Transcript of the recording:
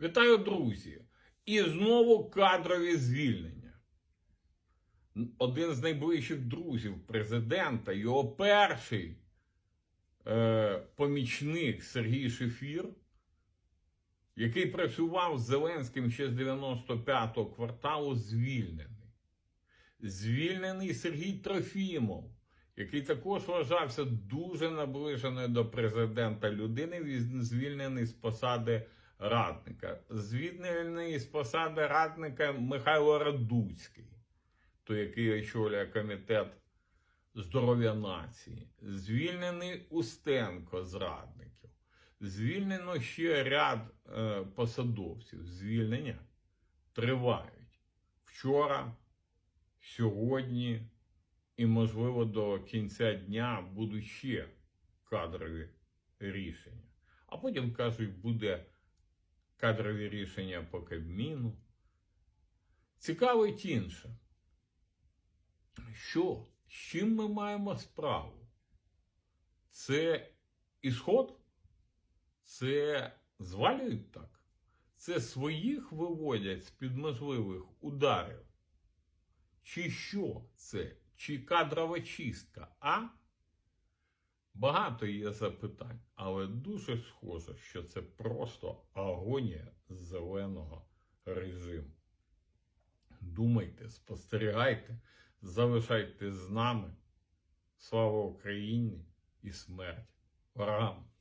Вітаю, друзі! І знову кадрові звільнення. Один з найближчих друзів президента, його перший е, помічник Сергій Шефір, який працював з Зеленським ще з 95-го кварталу, звільнений. Звільнений Сергій Трофімов, який також вважався дуже наближеною до президента людини, він звільнений з посади радника. Звільнений з посади радника Михайло Радуцький, той, який очолює комітет здоров'я нації. Звільнений Устенко з радників. Звільнено ще ряд е, посадовців. Звільнення тривають. Вчора, сьогодні і, можливо, до кінця дня будуть ще кадрові рішення. А потім кажуть, буде кадрові рішення по Кабміну. Цікавить інше. Що? З чим ми маємо справу? Це ісход? Це звалюють так? Це своїх виводять з-під можливих ударів? Чи що це? Чи кадрова чистка? А? Багато є запитань, але дуже схоже, що це просто агонія зеленого режиму. Думайте, спостерігайте, залишайте з нами. Слава Україні і смерть ворогам!